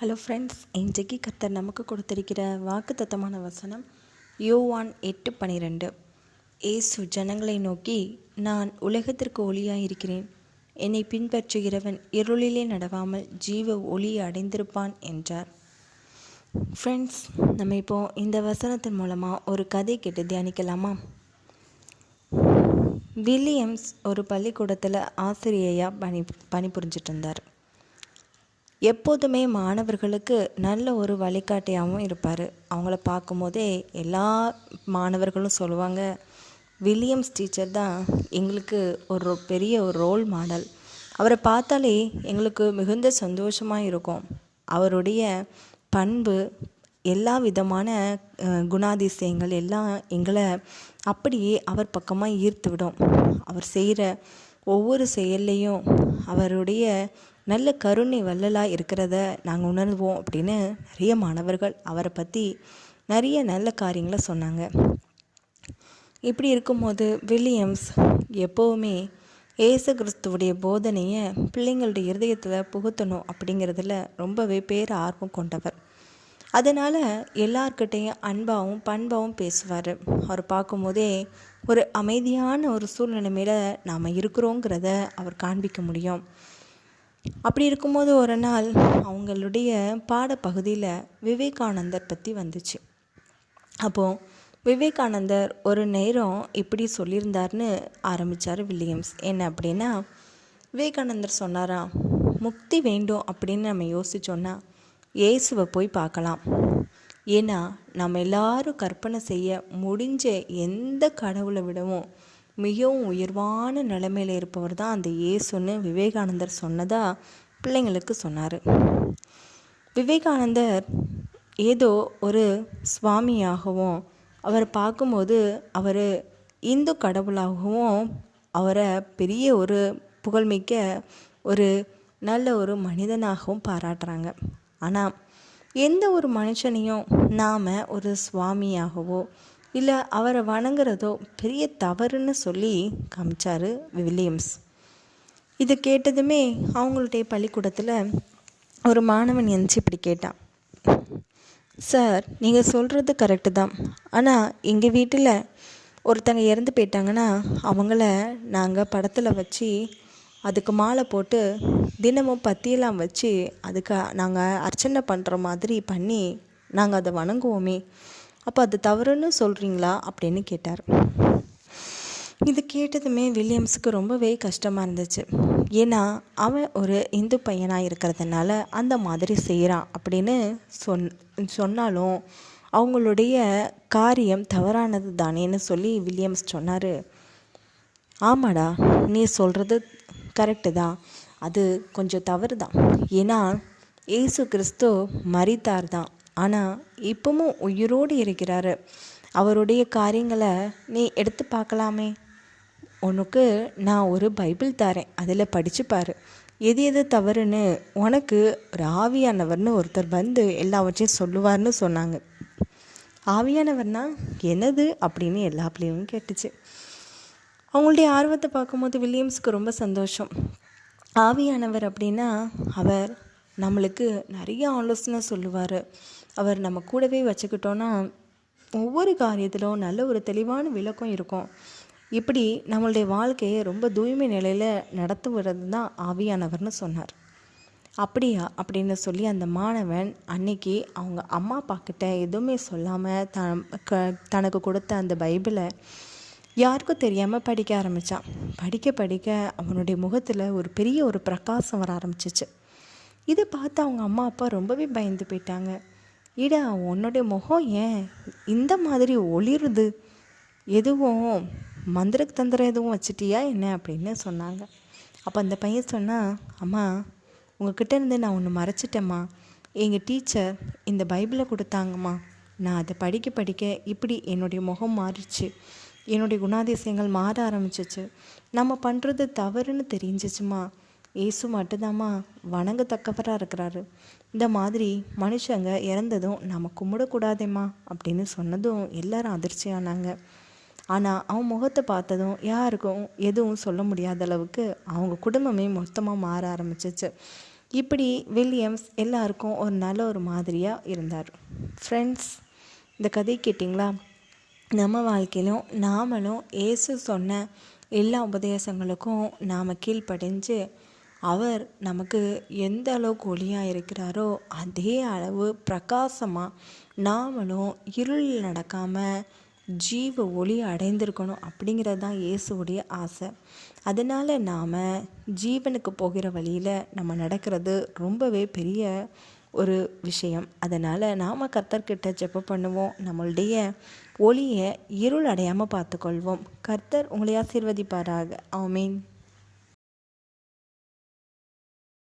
Hello friends இன்றைக்கு கர்த்தர் நமக்கு கொடுத்திருக்கிற வாக்குத்தத்தமான வசனம் யோவான் எட்டு பனிரெண்டு. ஏசு ஜனங்களை நோக்கி நான் உலகத்திற்கு ஒளியாக இருக்கிறேன் என்னை பின்பற்றுகிறவன் இருளிலே நடவாமல் ஜீவ ஒளியை அடைந்திருப்பான் என்றார். ஃப்ரெண்ட்ஸ் நம்ம இப்போ இந்த வசனத்தின் மூலமாக ஒரு கதை கேட்டு தியானிக்கலாமா? வில்லியம்ஸ் ஒரு பள்ளிக்கூடத்தில் ஆசிரியையாக பணி பணிபுரிஞ்சிட்டு இருந்தார். எப்போதுமே மாணவர்களுக்கு நல்ல ஒரு வழிகாட்டியாகவும் இருப்பார். அவங்கள பார்க்கும்போதே எல்லா மாணவர்களும் சொல்லுவாங்க வில்லியம்ஸ் டீச்சர் தான் எங்களுக்கு ஒரு பெரிய ஒரு ரோல் மாடல். அவரை பார்த்தாலே எங்களுக்கு மிகுந்த சந்தோஷமாக இருக்கும். அவருடைய பண்பு எல்லா விதமான குணாதிசயங்கள் எல்லாம் எங்களை அப்படியே அவர் பக்கமாக ஈர்த்து விடும் அவர் செய்கிற ஒவ்வொரு செயல்லையும் அவருடைய நல்ல கருணை வள்ளலாக இருக்கிறத நாங்கள் உணர்வோம் அப்படின்னு நிறைய மாணவர்கள் அவரை பற்றி நிறைய நல்ல காரியங்களை சொன்னாங்க. இப்படி இருக்கும்போது வில்லியம்ஸ் எப்போவுமே ஏசு கிறிஸ்துவுடைய போதனையை பிள்ளைங்களுடைய இருதயத்தில் புகுத்தணும் அப்படிங்கிறதுல ரொம்பவே பேர் ஆர்வம் கொண்டவர். அதனால் எல்லார்கிட்டேயும் அன்பாகவும் பண்பாகவும் பேசுவார். அவர் பார்க்கும்போதே ஒரு அமைதியான ஒரு சூழ்நிலைமையில் நாம் இருக்கிறோங்கிறத அவர் காண்பிக்க முடியும். அப்படி இருக்கும்போது ஒரு நாள் அவங்களுடைய பாடப்பகுதியில் விவேகானந்தர் பற்றி வந்துச்சு. அப்போது விவேகானந்தர் ஒரு நேரம் இப்படி சொல்லியிருந்தார்னு ஆரம்பித்தார் வில்லியம்ஸ். என்ன அப்படின்னா விவேகானந்தர் சொன்னாரா முக்தி வேண்டும் அப்படின்னு நம்ம யோசித்தோன்னா இயேசுவை போய் பார்க்கலாம். ஏன்னா நம்ம எல்லாரும் கற்பனை செய்ய முடிஞ்ச எந்த கடவுளை விடவும் மிகவும் உயர்வான நிலைமையில் இருப்பவர் தான் அந்த இயேசுன்னு விவேகானந்தர் சொன்னதா பிள்ளைங்களுக்கு சொன்னார். விவேகானந்தர் ஏதோ ஒரு சுவாமியாகவும் அவரை பார்க்கும்போது அவர் இந்து கடவுளாகவும் அவரை பெரிய ஒரு புகழ்மிக்க ஒரு நல்ல ஒரு மனிதனாகவும் பாராட்டுறாங்க. ஆனால் எந்த ஒரு மனுஷனையும் நாம் ஒரு சுவாமியாகவோ இல்லை அவரை வணங்குறதோ பெரிய தவறுன்னு சொல்லி காமிச்சாரு வில்லியம்ஸ். இது கேட்டதுமே அவங்களுடைய பள்ளிக்கூடத்தில் ஒரு மாணவன் எந்திச்சு இப்படி கேட்டான். சார் நீங்கள் சொல்கிறது கரெக்டு தான். ஆனால் எங்கள் வீட்டில் ஒருத்தங்க இறந்து போயிட்டாங்கன்னா அவங்கள நாங்கள் படத்தில் வச்சு அதுக்கு மாலை போட்டு தினமும் பத்தியெல்லாம் வச்சு அதுக்கு நாங்கள் அர்ச்சனை பண்ணுற மாதிரி பண்ணி நாங்கள் அதை வணங்குவோமே. அப்போ அது தவறுன்னு சொல்கிறீங்களா அப்படின்னு கேட்டார். இது கேட்டதுமே வில்லியம்ஸுக்கு ரொம்பவே கஷ்டமாக இருந்துச்சு. ஏன்னா அவன் ஒரு இந்து பையனாக இருக்கிறதுனால அந்த மாதிரி செய்கிறான் அப்படின்னு சொன் சொன்னாலும் அவங்களுடைய காரியம் தவறானது தானேன்னு சொல்லி வில்லியம்ஸ் சொன்னார். ஆமாடா நீ சொல்கிறது கரெக்டு தான். அது கொஞ்சம் தவறு தான் ஏன்னா ஏசு கிறிஸ்து மறித்தார் தான் ஆனால் இப்பவும் உயிரோடு இருக்கிறாரு. அவருடைய காரியங்களை நீ எடுத்து பார்க்கலாமே. உனக்கு நான் ஒரு பைபிள் தரேன். அதில் படித்து பாரு எது எது தவறுன்னு உனக்கு ஒரு ஆவியானவர்னு ஒருத்தர் வந்து எல்லாவற்றையும் சொல்லுவார்னு சொன்னாங்க. ஆவியானவர்னா என்னது அப்படின்னு எல்லா பிள்ளையும் கேட்டுச்சு. அவங்களுடைய ஆர்வத்தை பார்க்கும்போது வில்லியம்ஸ்க்கு ரொம்ப சந்தோஷம். ஆவியானவர் அப்படின்னா அவர் நம்மளுக்கு நிறைய ஆலோசனை சொல்லுவார். அவர் நம்ம கூடவே வச்சுக்கிட்டோன்னா ஒவ்வொரு காரியத்திலும் நல்ல ஒரு தெளிவான விளக்கம் இருக்கும். இப்படி நம்மளுடைய வாழ்க்கையை ரொம்ப தூய்மை நிலையில் நடத்துவது தான் ஆவியானவர்னு சொன்னார். அப்படியா? அப்படின்னு சொல்லி அந்த மாணவன் அன்னைக்கு அவங்க அம்மா அப்பா கிட்ட எதுவுமே சொல்லாமல் த க தனக்கு கொடுத்த அந்த பைபிளை யாருக்கும் தெரியாமல் படிக்க ஆரம்பித்தான் படிக்க படிக்க அவனுடைய முகத்தில் ஒரு பெரிய ஒரு பிரகாசம் வர ஆரம்பிச்சிச்சு. இதை பார்த்து அவங்க அம்மா அப்பா ரொம்பவே பயந்து போயிட்டாங்க. இடா உன்னுடைய முகம் ஏன் இந்த மாதிரி ஒளிருது? எதுவும் மந்திர தந்திரம் எதுவும் வச்சிட்டியா என்ன? அப்படின்னு சொன்னாங்க. அப்போ அந்த பையன் சொன்னால் அம்மா உங்ககிட்ட இருந்து நான் ஒன்று மறைச்சிட்டேம்மா. எங்கள் டீச்சர் இந்த பைபிளை கொடுத்தாங்கம்மா. நான் அதை படிக்க படிக்க இப்படி என்னுடைய முகம் மாறிச்சு என்னுடைய குணாதிசயங்கள் மாற ஆரம்பிச்சிச்சு. நம்ம பண்ணுறது தவறுன்னு தெரிஞ்சிச்சுமா ஏசு மட்டும்தாம்மா வணங்கத்தக்கவராக இருக்கிறாரு. இந்த மாதிரி மனுஷங்க இறந்ததும் நம்ம கும்பிடக்கூடாதேம்மா அப்படின்னு சொன்னதும் எல்லாரும் அதிர்ச்சியானாங்க ஆனால் அவன் முகத்தை பார்த்ததும் யாருக்கும் எதுவும் சொல்ல முடியாத அளவுக்கு அவங்க குடும்பமே மொத்தமாக மாற ஆரம்பிச்சிச்சு. இப்படி வில்லியம்ஸ் எல்லாருக்கும் ஒரு நல்ல ஒரு மாதிரியாக இருந்தார். ஃப்ரெண்ட்ஸ் இந்த கதை கேட்டிங்களா? நம்ம வாழ்க்கையிலும் நாமளும் இயேசு சொன்ன எல்லா உபதேசங்களுக்கும் நாம் கீழ்ப்படிஞ்சு அவர் நமக்கு எந்த அளவுக்கு ஒளியாக இருக்கிறாரோ அதே அளவு பிரகாசமாக நாமளும் இருளில் நடக்காமல் ஜீவ ஒளி அடைந்திருக்கணும் அப்படிங்கிறது தான் இயேசுடைய ஆசை. அதனால் நாம் ஜீவனுக்கு போகிற வழியில் நம்ம நடக்கிறது ரொம்பவே பெரிய ஒரு விஷயம். அதனால் நாம் கர்த்தர்கிட்ட ஜெப பண்ணுவோம். நம்மளுடைய ஒளியை இருள் அடையாமல் பார்த்துக்கொள்வோம். கர்த்தர் உங்களை ஆசீர்வதிப்பாராக. ஆமீன்.